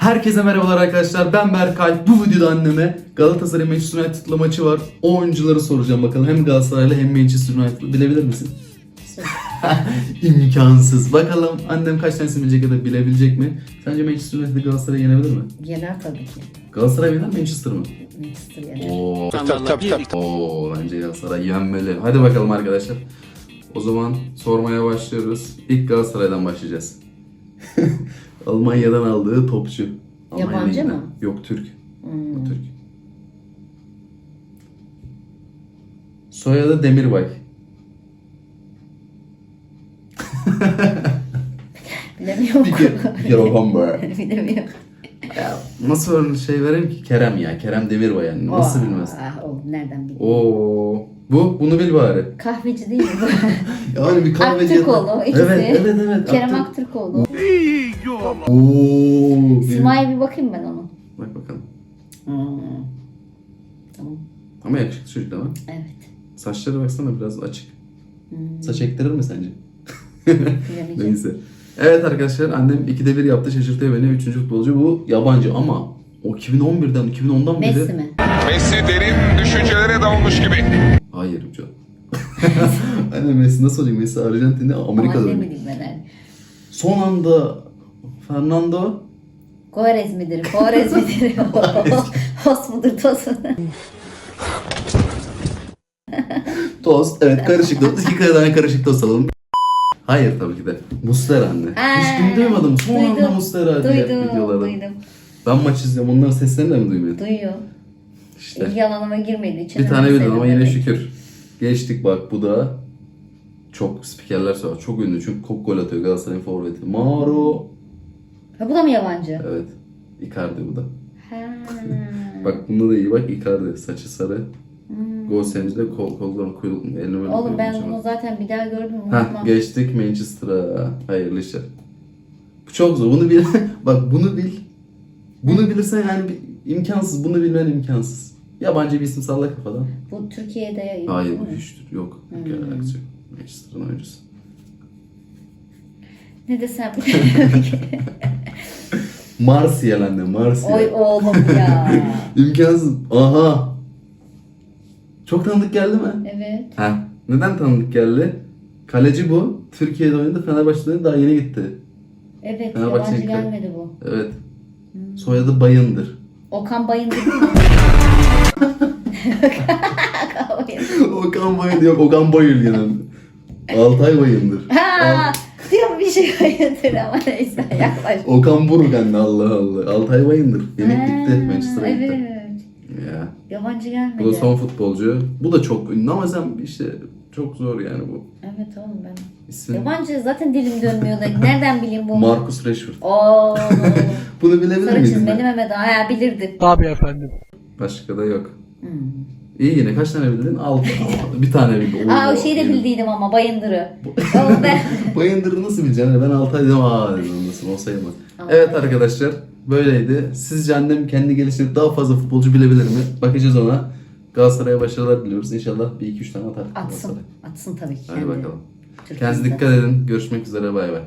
Herkese merhabalar arkadaşlar. Ben Berkay. Bu videoda anneme Galatasaray Manchester United'la maçı var. O oyuncuları soracağım bakalım. Hem Galatasaray'la hem Manchester United'la. Bilebilir misin? İmkansız. Bakalım annem kaç tanesini bilecek ya da bilebilecek mi? Sence Manchester United Galatasaray'ı yenebilir mi? Yener tabii ki. Galatasaray yener Manchester mı? Manchester yener. Oo. Tabii tabii tabii. Oo bence Galatasaray yenmeli. Hadi bakalım arkadaşlar. O zaman sormaya başlıyoruz. İlk Galatasaray'dan başlayacağız. Almanya'dan aldığı topçu. Yabancı Ligi'nden. mı? Yok Türk. Hmm. Türk. Soyadı Demirbay. Bilemiyorum. Bir kere, bir kere Okan Bey. Bilemiyorum. Ya, Nasıl örnek şey vereyim ki? Kerem ya. Kerem Demirbay yani. Nasıl bilmez? Ah, o nereden bileyim? Oo. Bu, bunu bil bari. Kahveci değil mi bu? Yani bir kahveci. Aktürkoğlu ikisi. Evet, evet, evet. Kerem Aktürk- Aktürkoğlu. Oo. Sima'ya bir bakayım ben onu. Bak bakalım. Hmm. Tamam. Ama yakışıklı çocuk değil mi? Evet. Saçları baksana biraz açık. Hmm. Saç ektirir mi sence? Bilemeyeceğim. Neyse. Evet arkadaşlar annem ikide bir yaptı şaşırtıyor beni. Üçüncü futbolcu bu yabancı ama o 2011'den 2010'dan beri. Messi mi? Messi derin düşüncelere dalmış gibi. Anne Messi nasıl oluyor? Messi Arjantin'de Amerika'da oynuyor. bileyim ben hani. Son anda Fernando Kovarez midir? Kovarez midir? Hos mudur? Tos mudur? tost. Evet karışık tost. İki tane karışık tost alalım. Hayır tabii ki de. Muslera anne. Hiç Aa, duymadım. Son anda duydum, Muslera diye Duydum, videolarda. duydum. Ben maç izliyorum. Onların seslerini de mi duymuyorsun? Duyuyor. İşte. İlgi alanıma girmediği için. Bir tane öyle bildin ama yine şükür. Geçtik bak bu da çok spikerler söylüyor. Çok ünlü çünkü çok gol atıyor Galatasaray'ın forveti. Mauro. Ha, bu da mı yabancı? Evet. Icardi bu da. Ha. Bak bunda da iyi bak Icardi. Saçı sarı. Hmm. Gol sevincinde kol, koldan kuyruk elini böyle Oğlum ben bunu ama. zaten bir daha gördüm Heh, geçtik Manchester'a. Hayırlı işler. Bu çok zor. Bunu bil. bak bunu bil. Bunu bilirsen yani imkansız. Bunu bilmen imkansız. Yabancı bir isim salla kafadan. Bu Türkiye'de Hayır değil bu hiçtir. Yok. Hmm. Alakası yok. Manchester'ın oyuncusu. Ne desem? Martial anne Martial. Oy oğlum ya. İmkansız. Aha. Çok tanıdık geldi mi? Evet. Ha. Neden tanıdık geldi? Kaleci bu. Türkiye'de oynadı. Fenerbahçe'de daha yeni gitti. Evet Fenerbahçe yabancı gelmedi bu. Evet. Soyadı Bayındır. Okan değil mi? Okan Bayındır yok. Okan Bayül genelde. Altay Bayındır. Ha, diyorum bir şey Bayındır ama neyse yaklaş. Okan Buruk anne Allah Allah. Altay Bayındır. Yeni Ha, gitti. Manchester'a gitti. Evet. Ya. Yabancı gelmedi. Bu da son futbolcu. Bu da çok ünlü ama sen işte çok zor yani bu. Evet oğlum ben. İsmi Yabancı zaten dilim dönmüyor da nereden bileyim bu? Marcus Rashford. Oo. Bunu bilebilir Sarı miydin? çizmeli ben? Mehmet Ağa ya bilirdim. Başka da yok. Hmm. İyi yine kaç tane bildin? Altı. bir tane bildim. Aa o Oo, şeyi de iyi. bildiydim ama Bayındır'ı. Ben. Bayındır'ı nasıl bileceksin? Ben Altay dedim. Aa dedim nasıl o sayılmaz. Altay. Evet arkadaşlar böyleydi. Sizce annem kendi geliştirip daha fazla futbolcu bilebilir mi? Bakacağız ona. Galatasaray'a başarılar diliyoruz. İnşallah bir iki üç tane atar. Atsın. Atsın tabii ki. Hadi bakalım. Türkiye'mizde. Kendinize dikkat edin. Görüşmek üzere. Bay bay.